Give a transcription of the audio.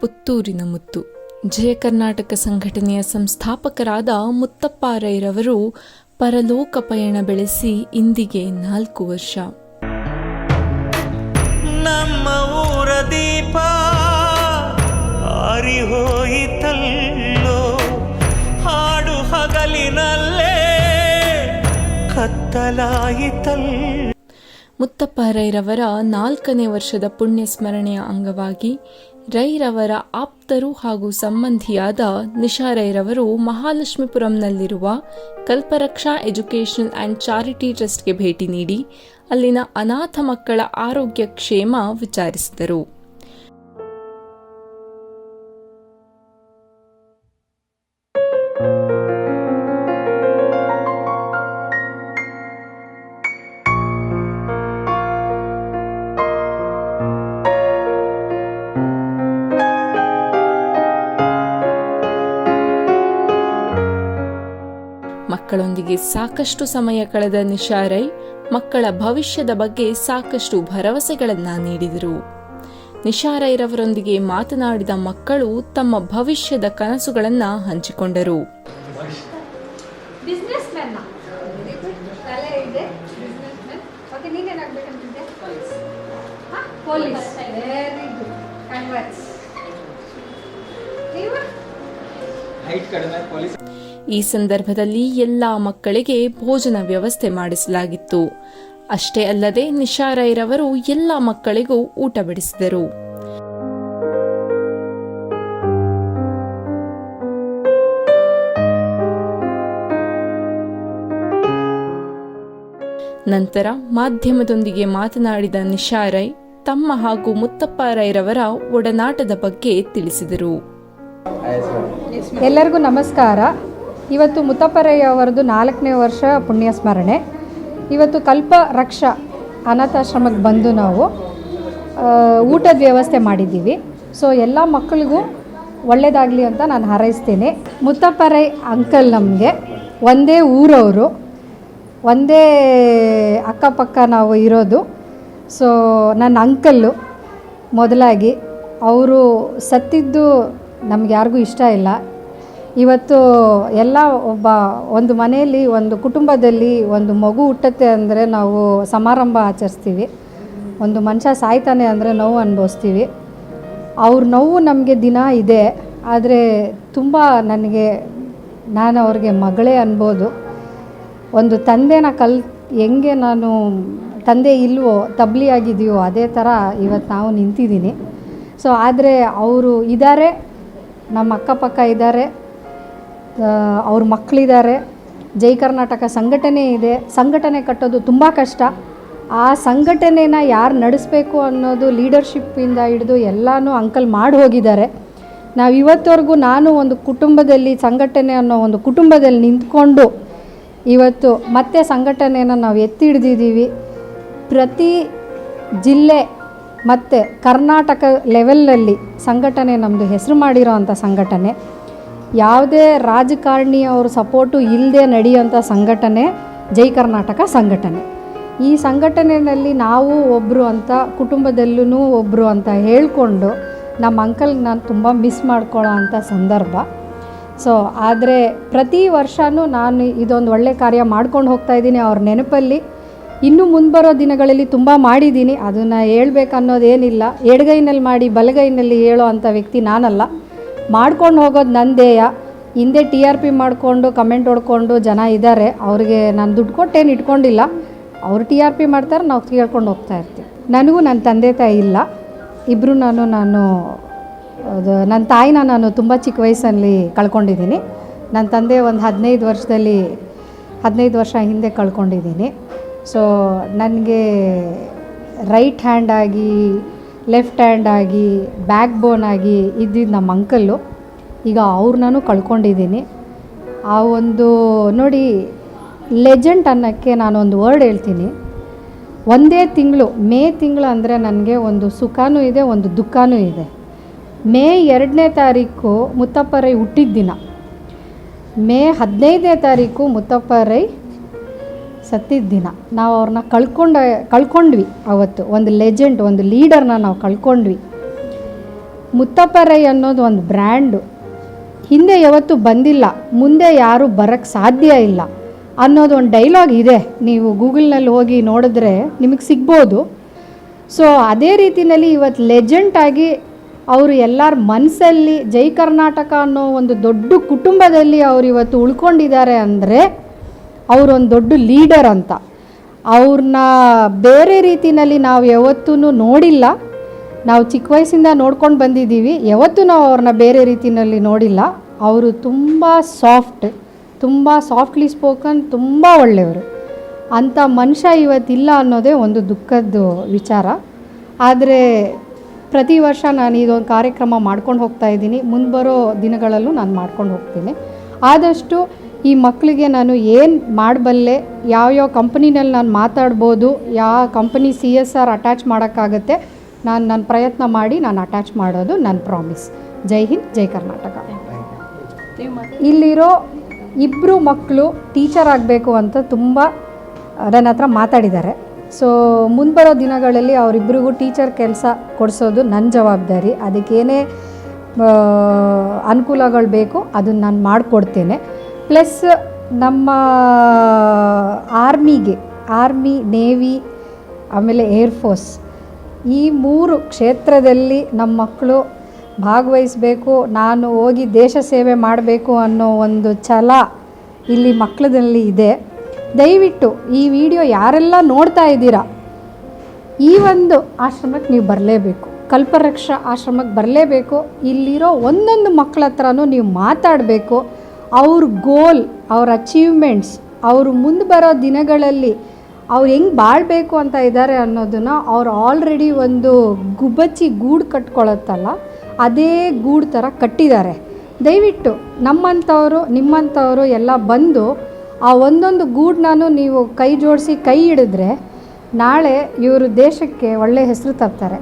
ಪುತ್ತೂರಿನ ಮುತ್ತು. ಜಯ ಕರ್ನಾಟಕ ಸಂಘಟನೆಯ ಸಂಸ್ಥಾಪಕರಾದ ಮುತ್ತಪ್ಪ ರೈರವರು ಪರಲೋಕ ಪಯಣ ಬೆಳೆಸಿ ಇಂದಿಗೆ ನಾಲ್ಕು ವರ್ಷ. ನಮ್ಮ ಊರ ದೀಪ ಆರಿ ಹೋಯಿತಲ್ಲೋ ಹಾಡು ಹಗಲಿನಲ್ಲೇ ಕತ್ತಲಾಯಿತಲ್ ಮುತ್ತಪ್ಪ ರೈರವರ ನಾಲ್ಕನೇ ವರ್ಷದ ಪುಣ್ಯ ಸ್ಮರಣೆಯ ಅಂಗವಾಗಿ ರೈರವರ ಆಪ್ತರು ಹಾಗೂ ಸಂಬಂಧಿಯಾದ ನಿಶಾ ರೈರವರು ಮಹಾಲಕ್ಷ್ಮೀಪುರಂನಲ್ಲಿರುವ ಕಲ್ಪರಕ್ಷಾ ಎಜುಕೇಷನಲ್ ಆ್ಯಂಡ್ ಚಾರಿಟಿ ಟ್ರಸ್ಟ್ಗೆ ಭೇಟಿ ನೀಡಿ ಅಲ್ಲಿನ ಅನಾಥ ಮಕ್ಕಳ ಆರೋಗ್ಯ ಕ್ಷೇಮ ವಿಚಾರಿಸಿದರು. ಮಕ್ಕಳೊಂದಿಗೆ ಸಾಕಷ್ಟು ಸಮಯ ಕಳೆದ ನಿಶಾರೈ ಮಕ್ಕಳ ಭವಿಷ್ಯದ ಬಗ್ಗೆ ಸಾಕಷ್ಟು ಭರವಸೆಗಳನ್ನ ನೀಡಿದರು. ನಿಶಾರೈರವರೊಂದಿಗೆ ಮಾತನಾಡಿದ ಮಕ್ಕಳು ತಮ್ಮ ಭವಿಷ್ಯದ ಕನಸುಗಳನ್ನ ಹಂಚಿಕೊಂಡರು. ಈ ಸಂದರ್ಭದಲ್ಲಿ ಎಲ್ಲಾ ಮಕ್ಕಳಿಗೆ ಭೋಜನ ವ್ಯವಸ್ಥೆ ಮಾಡಿಸಲಾಗಿತ್ತು. ಅಷ್ಟೇ ಅಲ್ಲದೆ ನಿಶಾರೈರವರು ಎಲ್ಲಾ ಮಕ್ಕಳಿಗೂ ಊಟ ಬಡಿಸಿದರು. ನಂತರ ಮಾಧ್ಯಮದೊಂದಿಗೆ ಮಾತನಾಡಿದ ನಿಶಾರೈ ತಮ್ಮ ಹಾಗೂ ಮುತ್ತಪ್ಪ ರೈರವರ ಒಡನಾಟದ ಬಗ್ಗೆ ತಿಳಿಸಿದರು. ಎಲ್ಲರಿಗೂ ನಮಸ್ಕಾರ. ಇವತ್ತು ಮುತ್ತಪ್ಪರಯ್ಯ ಅವರದು ನಾಲ್ಕನೇ ವರ್ಷ ಪುಣ್ಯ ಸ್ಮರಣೆ ಇವತ್ತು ಕಲ್ಪ ರಕ್ಷ ಅನಾಥಾಶ್ರಮಕ್ಕೆ ಬಂದು ನಾವು ಊಟದ ವ್ಯವಸ್ಥೆ ಮಾಡಿದ್ದೀವಿ. ಸೊ ಎಲ್ಲ ಮಕ್ಕಳಿಗೂ ಒಳ್ಳೆಯದಾಗಲಿ ಅಂತ ನಾನು ಹಾರೈಸ್ತೀನಿ. ಮುತ್ತಪ್ಪರೈ ಅಂಕಲ್ ನಮಗೆ ಒಂದೇ ಊರವರು. ಒಂದೇ ಅಕ್ಕಪಕ್ಕ ನಾವು ಇರೋದು. ಸೊ ನನ್ನ ಅಂಕಲ್ಲು ಮೊದಲಾಗಿ ಅವರು ಸತ್ತಿದ್ದು ನಮ್ಗೆ ಯಾರಿಗೂ ಇಷ್ಟ ಇಲ್ಲ. ಇವತ್ತು ಎಲ್ಲ ಒಬ್ಬ ಒಂದು ಮನೆಯಲ್ಲಿ, ಒಂದು ಕುಟುಂಬದಲ್ಲಿ ಒಂದು ಮಗು ಹುಟ್ಟತ್ತೆ ಅಂದರೆ ನಾವು ಸಮಾರಂಭ ಆಚರಿಸ್ತೀವಿ. ಒಂದು ಮನುಷ್ಯ ಸಾಯ್ತಾನೆ ಅಂದರೆ ನೋವು ಅನುಭವಿಸ್ತೀವಿ. ಅವ್ರ ನೋವು ನಮಗೆ ದಿನ ಇದೆ. ಆದರೆ ತುಂಬ ನನಗೆ, ನಾನು ಅವ್ರಿಗೆ ಮಗಳೇ ಅನ್ಬೋದು. ಒಂದು ತಂದೆನ ಕಲ್, ಹೆಂಗೆ ನಾನು ತಂದೆ ಇಲ್ವೋ ತಬ್ಲಿ ಆಗಿದೆಯೋ ಅದೇ ಥರ ಇವತ್ತು ನಾವು ನಿಂತಿದ್ದೀನಿ. ಸೊ ಆದರೆ ಅವರು ಇದ್ದಾರೆ ನಮ್ಮ ಅಕ್ಕಪಕ್ಕ ಇದ್ದಾರೆ. ಅವ್ರ ಮಕ್ಕಳಿದ್ದಾರೆ. ಜೈ ಕರ್ನಾಟಕ ಸಂಘಟನೆ ಇದೆ. ಸಂಘಟನೆ ಕಟ್ಟೋದು ತುಂಬ ಕಷ್ಟ. ಆ ಸಂಘಟನೆನ ಯಾರು ನಡೆಸಬೇಕು ಅನ್ನೋದು ಲೀಡರ್ಶಿಪ್ಪಿಂದ ಹಿಡಿದು ಎಲ್ಲನೂ ಅಂಕಲ್ ಮಾಡಿ ಹೋಗಿದ್ದಾರೆ. ನಾವು ಇವತ್ತವರೆಗೂ ನಾನು ಒಂದು ಕುಟುಂಬದಲ್ಲಿ ಸಂಘಟನೆ ಅನ್ನೋ ಒಂದು ಕುಟುಂಬದಲ್ಲಿ ನಿಂತ್ಕೊಂಡು ಇವತ್ತು ಮತ್ತೆ ಸಂಘಟನೆಯನ್ನು ನಾವು ಎತ್ತಿ ಹಿಡ್ದಿದ್ದೀವಿ. ಪ್ರತಿ ಜಿಲ್ಲೆ ಮತ್ತು ಕರ್ನಾಟಕ ಲೆವೆಲ್ಲಲ್ಲಿ ಸಂಘಟನೆ ನಮ್ಮದು ಹೆಸರು ಮಾಡಿರೋ ಅಂಥ ಸಂಘಟನೆ, ಯಾವುದೇ ರಾಜಕಾರಣಿ ಅವ್ರ ಸಪೋರ್ಟು ಇಲ್ಲದೆ ನಡೆಯುವಂಥ ಸಂಘಟನೆ ಜೈ ಕರ್ನಾಟಕ ಸಂಘಟನೆ. ಈ ಸಂಘಟನೆಯಲ್ಲಿ ನಾವು ಒಬ್ಬರು ಅಂತ ಕುಟುಂಬದಲ್ಲೂ ಒಬ್ಬರು ಅಂತ ಹೇಳಿಕೊಂಡು ನಮ್ಮ ಅಂಕಲ್ ನಾನು ತುಂಬ ಮಿಸ್ ಮಾಡ್ಕೊಳ್ಳೋ ಅಂಥ ಸಂದರ್ಭ. ಸೊ, ಆದರೆ ಪ್ರತಿ ವರ್ಷವೂ ನಾನು ಇದೊಂದು ಒಳ್ಳೆ ಕಾರ್ಯ ಮಾಡ್ಕೊಂಡು ಹೋಗ್ತಾ ಇದ್ದೀನಿ ಅವ್ರ ನೆನಪಲ್ಲಿ. ಇನ್ನು ಮುಂಬರೋ ದಿನಗಳಲ್ಲಿ ತುಂಬ ಮಾಡಿದ್ದೀನಿ. ಅದನ್ನು ಹೇಳ್ಬೇಕು ಅನ್ನೋದೇನಿಲ್ಲ ಎಡಗೈನಲ್ಲಿ ಮಾಡಿ ಬಲಗೈನಲ್ಲಿ ಹೇಳೋ ಅಂಥ ವ್ಯಕ್ತಿ ನಾನಲ್ಲ. ಮಾಡ್ಕೊಂಡು ಹೋಗೋದು ನಂದೇಯ ಹಿಂದೆ ಟಿ ಆರ್ ಪಿ ಮಾಡಿಕೊಂಡು, ಕಮೆಂಟ್ ಹೊಡ್ಕೊಂಡು ಜನ ಇದ್ದಾರೆ. ಅವ್ರಿಗೆ ನಾನು ದುಡ್ಡು ಕೊಟ್ಟೇನು ಇಟ್ಕೊಂಡಿಲ್ಲ. ಅವ್ರು ಟಿ ಆರ್ ಪಿ ಮಾಡ್ತಾರೆ, ನಾವು ಕೇಳ್ಕೊಂಡು ಹೋಗ್ತಾ ಇರ್ತೀವಿ. ನನಗೂ ನನ್ನ ತಂದೆ ತಾಯಿ ಇಲ್ಲ. ಇಬ್ಬರು ನಾನು ನಾನು, ಅದು ನನ್ನ ತಾಯಿನ ನಾನು ತುಂಬ ಚಿಕ್ಕ ವಯಸ್ಸಲ್ಲಿ ಕಳ್ಕೊಂಡಿದ್ದೀನಿ. ನನ್ನ ತಂದೆ ಒಂದು ಹದಿನೈದು ವರ್ಷದಲ್ಲಿ, ಹದಿನೈದು ವರ್ಷ ಹಿಂದೆ ಕಳ್ಕೊಂಡಿದ್ದೀನಿ. ಸೊ ನನಗೆ ರೈಟ್ ಹ್ಯಾಂಡ್ ಆಗಿ ಲೆಫ್ಟ್ ಹ್ಯಾಂಡ್ ಆಗಿ ಬ್ಯಾಕ್ ಬೋನ್ ಆಗಿ ಇದ್ದಿದ್ದು ನಮ್ಮ ಅಂಕಲ್ಲು ಈಗ ಅವ್ರನ್ನೂ ಕಳ್ಕೊಂಡಿದ್ದೀನಿ. ಆ ಒಂದು, ನೋಡಿ ಲೆಜೆಂಡ್ ಅನ್ನೋಕ್ಕೆ ನಾನೊಂದು ವರ್ಡ್ ಹೇಳ್ತೀನಿ. ಒಂದೇ ತಿಂಗಳು, ಮೇ ತಿಂಗಳು ಅಂದರೆ ನನಗೆ ಒಂದು ಸುಖನೂ ಇದೆ, ಒಂದು ದುಃಖನೂ ಇದೆ. ಮೇ ಎರಡನೇ ತಾರೀಕು ಮುತ್ತಪ್ಪ ರೈ ಹುಟ್ಟಿದ ದಿನ. ಮೇ ಹದಿನೈದನೇ ತಾರೀಕು ಮುತ್ತಪ್ಪ ರೈ ಸತ್ತಿದ್ದ ದಿನ. ನಾವು ಅವ್ರನ್ನ ಕಳ್ಕೊಂಡ, ಕಳ್ಕೊಂಡ್ವಿ ಅವತ್ತು. ಒಂದು ಲೆಜೆಂಡ್ ಒಂದು ಲೀಡರ್ನ ನಾವು ಕಳ್ಕೊಂಡ್ವಿ. ಮುತ್ತಪ್ಪರೈ ಅನ್ನೋದು ಒಂದು ಬ್ರ್ಯಾಂಡು ಹಿಂದೆ ಯಾವತ್ತು ಬಂದಿಲ್ಲ. ಮುಂದೆ ಯಾರೂ ಬರೋಕ್ಕೆ ಸಾಧ್ಯ ಇಲ್ಲ ಅನ್ನೋದು ಒಂದು ಡೈಲಾಗ್ ಇದೆ. ನೀವು ಗೂಗಲ್ನಲ್ಲಿ ಹೋಗಿ ನೋಡಿದ್ರೆ ನಿಮಗೆ ಸಿಗ್ಬೋದು. ಸೊ ಅದೇ ರೀತಿಯಲ್ಲಿ ಇವತ್ತು ಲೆಜೆಂಟಾಗಿ ಅವರು ಎಲ್ಲರ ಮನಸ್ಸಲ್ಲಿ ಜೈ ಕರ್ನಾಟಕ ಅನ್ನೋ ಒಂದು ದೊಡ್ಡ ಕುಟುಂಬದಲ್ಲಿ ಅವರು ಇವತ್ತು ಉಳ್ಕೊಂಡಿದ್ದಾರೆ ಅಂದರೆ ಅವರೊಂದು ದೊಡ್ಡ ಲೀಡರ್ ಅಂತ. ಅವ್ರನ್ನ ಬೇರೆ ರೀತಿಯಲ್ಲಿ ನಾವು ಯಾವತ್ತೂ ನೋಡಿಲ್ಲ. ನಾವು ಚಿಕ್ಕ ವಯಸ್ಸಿಂದ ನೋಡ್ಕೊಂಡು ಬಂದಿದ್ದೀವಿ. ಯಾವತ್ತೂ ನಾವು ಅವ್ರನ್ನ ಬೇರೆ ರೀತಿಯಲ್ಲಿ ನೋಡಿಲ್ಲ. ಅವರು ತುಂಬ ಸಾಫ್ಟ್, ತುಂಬ ಸಾಫ್ಟ್ಲಿ ಸ್ಪೋಕನ್, ತುಂಬ ಒಳ್ಳೆಯವರು. ಅಂಥ ಮನುಷ್ಯ ಇವತ್ತಿಲ್ಲ ಅನ್ನೋದೇ ಒಂದು ದುಃಖದ ವಿಚಾರ. ಆದರೆ ಪ್ರತಿ ವರ್ಷ ನಾನು ಇದೊಂದು ಕಾರ್ಯಕ್ರಮ ಮಾಡ್ಕೊಂಡು ಹೋಗ್ತಾ ಇದ್ದೀನಿ. ಮುಂದೆ ಬರೋ ದಿನಗಳಲ್ಲೂ ನಾನು ಮಾಡ್ಕೊಂಡು ಹೋಗ್ತೀನಿ. ಆದಷ್ಟು ಈ ಮಕ್ಕಳಿಗೆ ನಾನು ಏನು ಮಾಡಬಲ್ಲೆ? ಯಾವ್ಯಾವ ಕಂಪ್ನಿನಲ್ಲಿ ನಾನು ಮಾತಾಡ್ಬೋದು? ಯಾವ company C S R attach ಮಾಡೋಕ್ಕಾಗತ್ತೆ? ನಾನು ನನ್ನ ಪ್ರಯತ್ನ ಮಾಡಿ ನಾನು ಅಟ್ಯಾಚ್ ಮಾಡೋದು ನನ್ನ ಪ್ರಾಮಿಸ್ ಜೈ ಹಿಂದ್, ಜೈ ಕರ್ನಾಟಕ. ಇಲ್ಲಿರೋ ಇಬ್ಬರು ಮಕ್ಕಳು ಟೀಚರ್ ಆಗಬೇಕು ಅಂತ ತುಂಬ ನನ್ನ ಹತ್ರ ಮಾತಾಡಿದ್ದಾರೆ. ಸೊ ಮುಂಬರೋ ದಿನಗಳಲ್ಲಿ ಅವರಿಬ್ಬರಿಗೂ ಟೀಚರ್ ಕೆಲಸ ಕೊಡಿಸೋದು ನನ್ನ ಜವಾಬ್ದಾರಿ. ಅದಕ್ಕೇನೇ ಅನುಕೂಲಗಳು ಬೇಕು ಅದನ್ನು ನಾನು ಮಾಡಿಕೊಡ್ತೇನೆ. ಪ್ಲಸ್ ನಮ್ಮ ಆರ್ಮಿಗೆ, ಆರ್ಮಿ, ನೇವಿ, ಆಮೇಲೆ ಏರ್ಫೋರ್ಸ್ ಈ ಮೂರು ಕ್ಷೇತ್ರದಲ್ಲಿ ನಮ್ಮ ಮಕ್ಕಳು ಭಾಗವಹಿಸಬೇಕು, ನಾನು ಹೋಗಿ ದೇಶ ಸೇವೆ ಮಾಡಬೇಕು ಅನ್ನೋ ಒಂದು ಛಲ ಇಲ್ಲಿ ಮಕ್ಕಳದಲ್ಲಿ ಇದೆ. ದಯವಿಟ್ಟು ಈ ವಿಡಿಯೋ ಯಾರೆಲ್ಲ ನೋಡ್ತಾ ಇದ್ದೀರಾ, ಈ ಒಂದು ಆಶ್ರಮಕ್ಕೆ ನೀವು ಬರಲೇಬೇಕು. ಕಲ್ಪವೃಕ್ಷ ಆಶ್ರಮಕ್ಕೆ ಬರಲೇಬೇಕು. ಇಲ್ಲಿರೋ ಒಂದೊಂದು ಮಕ್ಕಳ ಹತ್ರನೂ ನೀವು ಮಾತಾಡಬೇಕು. ಅವ್ರ ಗೋಲ್ ಅವ್ರ ಅಚೀವ್ಮೆಂಟ್ಸ್ ಅವರು ಮುಂದೆ ಬರೋ ದಿನಗಳಲ್ಲಿ ಅವ್ರು ಹೆಂಗೆ ಬಾಳಬೇಕು ಅಂತ ಇದ್ದಾರೆ ಅನ್ನೋದನ್ನು ಅವ್ರು ಆಲ್ರೆಡಿ ಒಂದು ಗುಬ್ಬಚ್ಚಿ ಗೂಡು ಕಟ್ಕೊಳತ್ತಲ್ಲ, ಅದೇ ಗೂಡು ಥರ ಕಟ್ಟಿದ್ದಾರೆ ದಯವಿಟ್ಟು ನಮ್ಮಂಥವರು, ನಿಮ್ಮಂಥವರು ಎಲ್ಲ ಬಂದು ಆ ಒಂದೊಂದು ಗೂಡನ್ನು ನೀವು ಕೈ ಜೋಡಿಸಿ ಕೈ ಹಿಡಿದ್ರೆ ನಾಳೆ ಇವರು ದೇಶಕ್ಕೆ ಒಳ್ಳೆಯ ಹೆಸರು ತರ್ತಾರೆ.